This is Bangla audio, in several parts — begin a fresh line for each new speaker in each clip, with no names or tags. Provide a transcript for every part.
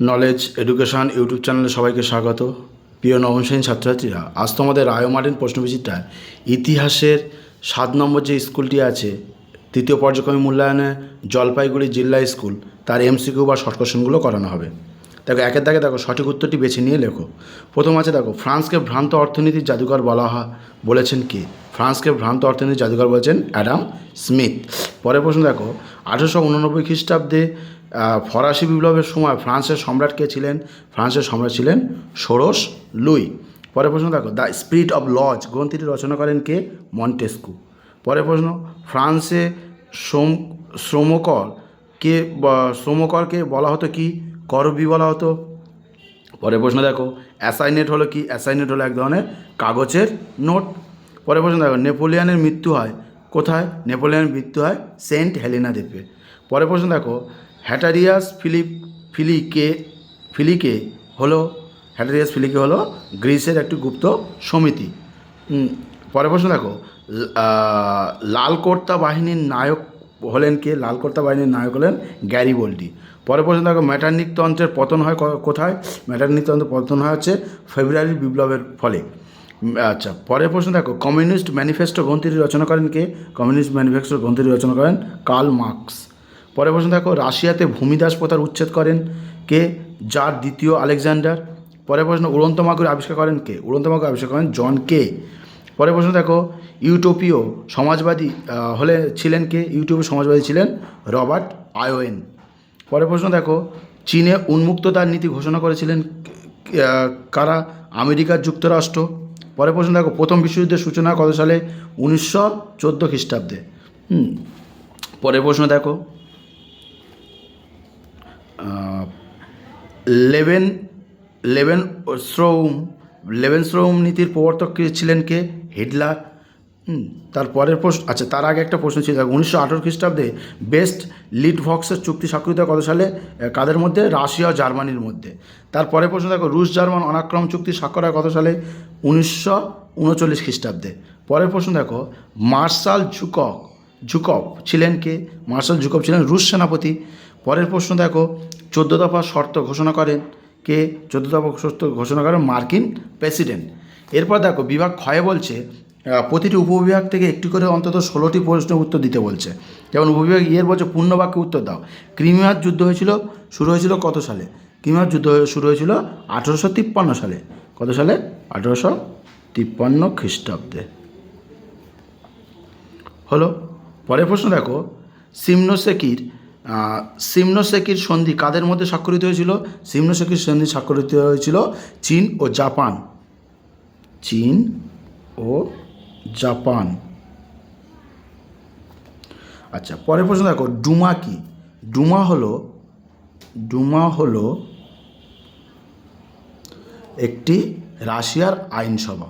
নলেজ এডুকেশন ইউটিউব চ্যানেলে সবাইকে স্বাগত। প্রিয় নবম শ্রেণির ছাত্রছাত্রীরা, আজ তোমাদের রায় মার্টিন প্রশ্নবিচিত্রায় ইতিহাসের সাত নম্বর যে স্কুলটি আছে, তৃতীয় পর্যায়ক্রমিক মূল্যায়নে জলপাইগুড়ি জেলা স্কুল, তার এমসিকিউ বা শর্ট কোশ্চেনগুলো করানো হবে। দেখো, একের দাগে দেখো, সঠিক উত্তরটি বেছে নিয়ে লেখো। প্রথম আছে দেখো, ফ্রান্সকে ভ্রান্ত অর্থনীতির জাদুকর বলা হয়, বলেছেন কে? ফ্রান্সকে ভ্রান্ত অর্থনীতির জাদুঘর বলেছেন অ্যাডাম স্মিথ। পরের প্রশ্ন দেখো, আঠেরোশো উননব্বই খ্রিস্টাব্দে ফরাসি বিপ্লবের সময় ফ্রান্সের সম্রাট কে ছিলেন? ফ্রান্সের সম্রাট ছিলেন ষোড়শ লুই। পরের প্রশ্ন দেখো, দ্য স্পিরিট অফ লজ গ্রন্থিটি রচনা করেন কে? মন্টেস্কু। পরের প্রশ্ন, ফ্রান্সে শ্রম শ্রমকর কে শ্রমকরকে বলা হতো কি? করবি বলা হতো। পরের প্রশ্ন দেখো, অ্যাসাইনেট হলো কি? অ্যাসাইনেট হলো এক ধরনের কাগজের নোট। পরের প্রশ্ন দেখো, নেপোলিয়ানের মৃত্যু হয় কোথায়? নেপোলিয়ানের মৃত্যু হয় সেন্ট হেলেনা দ্বীপে। পরের প্রশ্ন দেখো, হ্যাটারিয়াস ফিলিপ, ফিলিকে ফিলিকে হলো, হ্যাটারিয়াস ফিলিকে হলো গ্রিসের একটি গুপ্ত সমিতি। পরের প্রশ্ন দেখো লালকর্তা বাহিনীর নায়ক হলেন কে? লালকর্তা বাহিনীর নায়ক হলেন গ্যারি বোল্ডি পরের প্রশ্ন দেখো, ম্যাটার্নিক তন্ত্রের পতন হয় কোথায়? ম্যাটার্নিক তন্ত্রের পতন হয় হচ্ছে ফেব্রুয়ারি বিপ্লবের ফলে। আচ্ছা পরের প্রশ্ন দেখো, কমিউনিস্ট ম্যানিফেস্টো গ্রন্থিটি রচনা করেন কে? কমিউনিস্ট ম্যানিফেস্টো গ্রন্থিটি রচনা করেন কার্ল মার্কস। পরের প্রশ্ন দেখো, রাশিয়াতে ভূমিদাস প্রথার উচ্ছেদ করেন কে? যার দ্বিতীয় আলেকজান্ডার। পরের প্রশ্ন, উড়ন্ত মাগুর আবিষ্কার করেন কে? উড়ন্ত মাগুর আবিষ্কার করেন জন কে? পরের প্রশ্ন দেখো ইউটোপিও সমাজবাদী হলে ছিলেন কে? ইউটোপিও সমাজবাদী ছিলেন রবার্ট আয়োয়েন। পরের প্রশ্ন দেখো, চীনে উন্মুক্ততার নীতি ঘোষণা করেছিলেন কারা? আমেরিকা যুক্তরাষ্ট্র। পরের প্রশ্ন দেখো, প্রথম বিশ্বযুদ্ধের সূচনা কত সালে? উনিশশো চোদ্দ খ্রিস্টাব্দে। পরের প্রশ্ন দেখো। লেভেন লেভেন শ্রৌম লেভেন শ্রৌম নীতির প্রবর্তক ছিলেন কে? হিটলার। হুম, তার পরের প্রশ্ন আচ্ছা তার আগে একটা প্রশ্ন ছিল উনিশশো আঠেরো খ্রিস্টাব্দে বেস্ট লিড ভক্সের চুক্তি স্বাক্ষরিত কত সালে? কাদের মধ্যে? রাশিয়া জার্মানির মধ্যে। তার পরের প্রশ্ন দেখো রুশ জার্মান অনাক্রম চুক্তি স্বাক্ষর হয় কত সালে? উনিশশো উনচল্লিশ খ্রিস্টাব্দে। পরের প্রশ্ন দেখো মার্শাল জুকক জুকব ছিলেন কে? মার্শাল জুকব ছিলেন রুশ সেনাপতি। পরের প্রশ্ন দেখো চোদ্দ দফা শর্ত ঘোষণা করেন কে? চোদ্দ দফা শর্ত ঘোষণা করেন মার্কিন প্রেসিডেন্ট। এরপর দেখো বিভাগ ক্ষয়ে বলছে প্রতিটি উপবিভাগ থেকে একটি করে অন্তত ষোলোটি প্রশ্নের উত্তর দিতে বলছে। যেমন উপবিভাগ ইয়ের বলছে পূর্ণ বাক্যে উত্তর দাও। ক্রিমিয়ার যুদ্ধ হয়েছিল, শুরু হয়েছিল কত সালে? ক্রিমিয়ার যুদ্ধ শুরু হয়েছিল আঠেরোশো তিপ্পান্ন সালে। কত সালে? আঠেরোশো তিপ্পান্ন খ্রিস্টাব্দে। হলো, পরের প্রশ্ন দেখো। সিমনোসেকির সিমনোসেকির সন্ধি কাদের মধ্যে স্বাক্ষরিত হয়েছিল? সিমনোসেকির সন্ধি স্বাক্ষরিত হয়েছিল চীন ও জাপান। চীন ও জাপান। আচ্ছা পরের প্রশ্ন দেখো, ডুমা কি? ডুমা হলো ডুমা হলো একটি রাশিয়ার আইনসভা।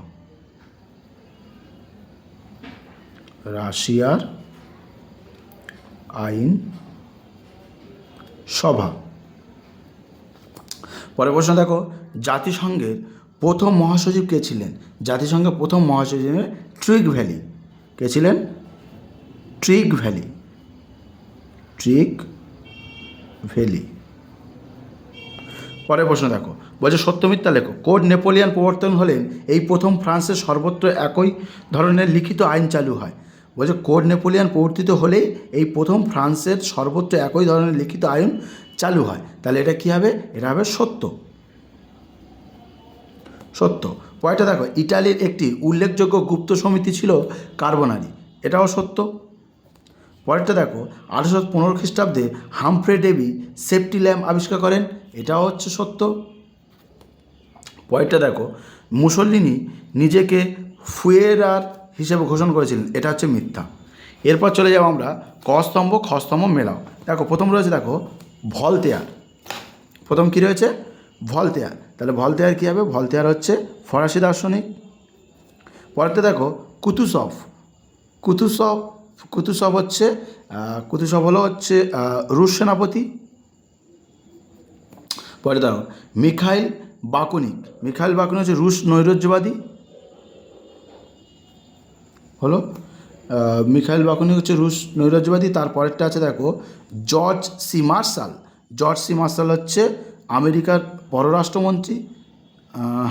রাশিয়ার আইন সভা পরের প্রশ্ন দেখো, জাতিসংঘের প্রথম মহাসচিব কে ছিলেন? জাতিসংঘের প্রথম মহাসচিব ট্রিক ভ্যালি কে ছিলেন? ট্রিক ভ্যালি ট্রিক ভ্যালি পরের প্রশ্ন দেখো। বলছে, সত্যমিথ্যা লেখো। কোড নেপোলিয়ান প্রবর্তন হলেন এই প্রথম ফ্রান্সের সর্বত্র একই ধরনের লিখিত আইন চালু হয়। বলছে, কোড নেপোলিয়ান প্রবর্তিত হলেই এই প্রথম ফ্রান্সের সর্বত্র একই ধরনের লিখিত আইন চালু হয়। তাহলে এটা কী হবে? এটা হবে সত্য। সত্য। পয়টা দেখো, ইটালির একটি উল্লেখযোগ্য গুপ্ত সমিতি ছিল কার্বনারি। এটাও সত্য। পরেরটা দেখো, আঠারোশো পনেরো খ্রিস্টাব্দে হামফ্রে ডেবি সেফটি ল্যাম্প আবিষ্কার করেন, এটাও হচ্ছে সত্য। পরেরটা দেখো, মুসল্লিনি নিজেকে ফুয়েরার হিসেবে ঘোষণা করেছিলেন, এটা হচ্ছে মিথ্যা। এরপর চলে যাব আমরা, কস্তম্ভ, খস্তম্ভ মেলাও। দেখো, প্রথম রয়েছে দেখো, ভলতেয়ার। প্রথম কী রয়েছে? ভলতেয়ার। তাহলে ভলতেয়ার কী হবে? ভলতেয়ার হচ্ছে ফরাসি দার্শনিক। পরেরটা দেখো কুতুসফ কুতুসফ কুতুসফ হচ্ছে আহ, কুতুসফ হলো হচ্ছে রুশ সেনাপতি। পরে দেখো মিখাইল বাকুনিক। মিখাইল বাকুনিক হচ্ছে রুশ নৈরাজ্যবাদী। হলো মিখাইল বাকুনিক হচ্ছে রুশ নৈরাজ্যবাদী। তারপরেরটা আছে দেখো George C Marshall. George C Marshall হচ্ছে আমেরিকার পররাষ্ট্রমন্ত্রী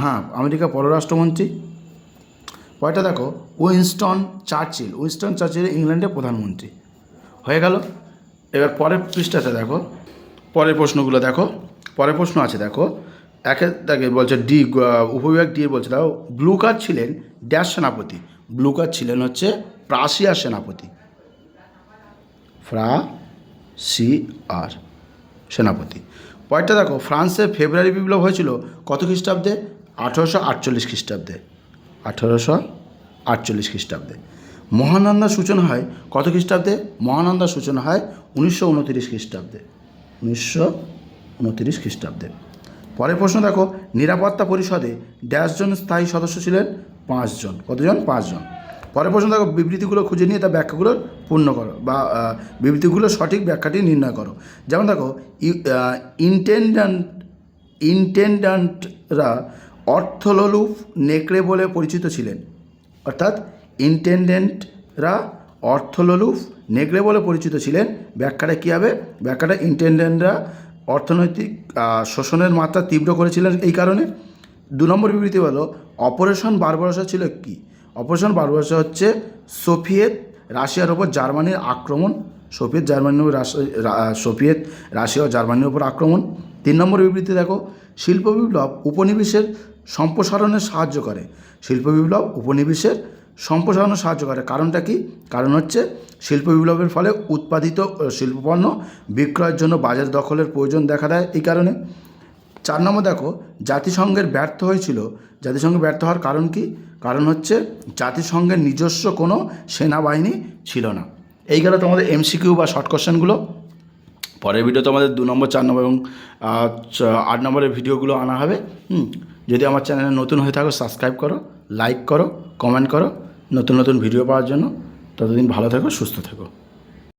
হ্যাঁ আমেরিকার পররাষ্ট্রমন্ত্রী। পরেরটা দেখো, উইনস্টন চার্চিল উইনস্টন চার্চিল ইংল্যান্ডের প্রধানমন্ত্রী। হয়ে গেল। এবার পরের পৃষ্ঠাতে দেখো, পরের প্রশ্নগুলো দেখো, পরের প্রশ্ন আছে দেখো, একে দেখে বলছে ডি উপবিভাগ ডি বলছে, দেখো, ব্লু কার্ড ছিলেন ড্যাশ সেনাপতি, ব্লু কার্ড ছিলেন হচ্ছে প্রাশিয়ার সেনাপতি। ফ্রা সি আর সেনাপতি। পরেরটা দেখো ফ্রান্সের ফেব্রুয়ারি বিপ্লব হয়েছিল কত খ্রিস্টাব্দে? আঠেরোশো আটচল্লিশ খ্রিস্টাব্দে। আঠেরোশো আটচল্লিশ খ্রিস্টাব্দে। মহানন্দার সূচনা হয় কত খ্রিস্টাব্দে? মহানন্দার সূচনা হয় উনিশশো উনতিরিশ খ্রিস্টাব্দে। উনিশশো উনতিরিশ খ্রিস্টাব্দে। পরের প্রশ্ন দেখো, নিরাপত্তা পরিষদে ড্যাশ জন স্থায়ী সদস্য ছিলেন? পাঁচজন কতজন? পাঁচজন পরের প্রশ্ন দেখো বিবৃতিগুলো খুঁজে নিয়ে তার ব্যাখ্যাগুলো পূর্ণ করো বা আহ, বিবৃতিগুলোর সঠিক ব্যাখ্যাটি নির্ণয় করো। যেমন দেখো ইন্টেন্ডেন্ট ইন্টেন্ডেন্টরা অর্থলোলুপ নেকড়ে বলে পরিচিত ছিলেন। অর্থাৎ ইন্টেন্ডেন্টরা অর্থলোলুপ নেকড়ে বলে পরিচিত ছিলেন। ব্যাখ্যাটা কী হবে? ব্যাখ্যাটা ইন্টেন্ডেন্টরা অর্থনৈতিক শোষণের মাত্রা তীব্র করেছিলেন এই কারণে। দু নম্বর বিবৃতি হলো অপারেশন বারবারসা ছিল কি? অপারেশন বারবারসা হচ্ছে সোভিয়েত রাশিয়ার ওপর জার্মানির আক্রমণ। সোভিয়েত জার্মানির সোভিয়েত রাশিয়া ও জার্মানির ওপর আক্রমণ। তিন নম্বর বিবৃতি দেখো, শিল্প বিপ্লব উপনিবেশের সম্প্রসারণে সাহায্য করে। শিল্প বিপ্লব উপনিবেশের সম্প্রসারণে সাহায্য করে। কারণটা কি? কারণ হচ্ছে শিল্প বিপ্লবের ফলে উৎপাদিত শিল্পপণ্য বিক্রয়ের জন্য বাজার দখলের প্রয়োজন দেখা দেয় এই কারণে। চার নম্বর দেখো, জাতিসংঘের ব্যর্থ হয়েছিল। জাতিসংঘ ব্যর্থ হওয়ার কারণ কি? কারণ হচ্ছে জাতিসংঘের নিজস্ব কোনো সেনাবাহিনী ছিল না। এই গেল তোমাদের এমসিকিউ বা শর্ট কোশ্চেনগুলো পরের ভিডিও তোমাদের দু নম্বর, চার নম্বর এবং আট নম্বরের ভিডিওগুলো আনা হবে। হুম, যদি আমার চ্যানেলে নতুন হয়ে থাকো সাবস্ক্রাইব করো লাইক করো কমেন্ট করো। নতুন নতুন ভিডিও পাওয়ার জন্য। ততদিন ভালো থেকো, সুস্থ থেকো।